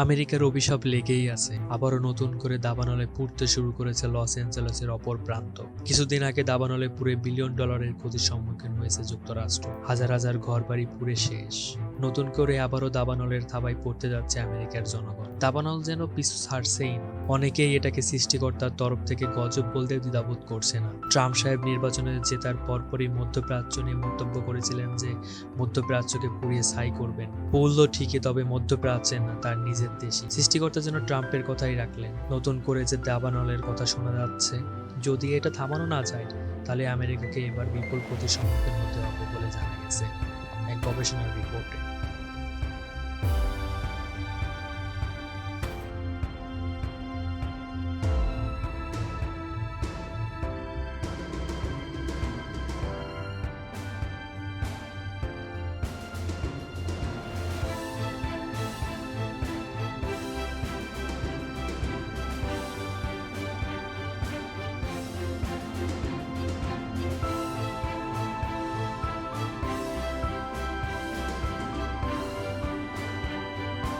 আমেরিকার অভিশাপ লেগেই আছে। আবারও নতুন করে দাবানলে পুড়তে শুরু করেছে লস অ্যাঞ্জেলেসের অপর প্রান্ত। কিছুদিন আগে দাবানলে পুড়ে বিলিয়ন ডলারের ক্ষতির সম্মুখীন হয়েছে যুক্তরাষ্ট্র। হাজার হাজার ঘরবাড়ি পুড়ে শেষ। নতুন করে আবারও দাবানলের থাবায় পড়তে যাচ্ছে আমেরিকার জনগণ। দাবানল যেন পিছু ছাড়ছেই না। অনেকেই এটাকে সৃষ্টিকর্তার তরফ থেকে গজব বলতে দ্বিধাবোধ করছে না। ট্রাম্প সাহেব নির্বাচনে জেতার পরপরই মধ্যপ্রাচ্য নিয়ে মন্তব্য করেছিলেন যে, মধ্যপ্রাচ্যকে পুড়িয়ে ছাই করবেন। বলল ঠিকই, তবে মধ্যপ্রাচ্যে না, তার নিজের দেশে। সৃষ্টিকর্তা যেন ট্রাম্পের কথাই রাখলেন। নতুন করে যে দাবানলের কথা শোনা যাচ্ছে, যদি এটা থামানো না যায়, তাহলে আমেরিকাকে এবার বিপুল ক্ষতির সম্মুখীন হতে হবে বলে জানা গেছে। এক গবেষণার রিপোর্টে।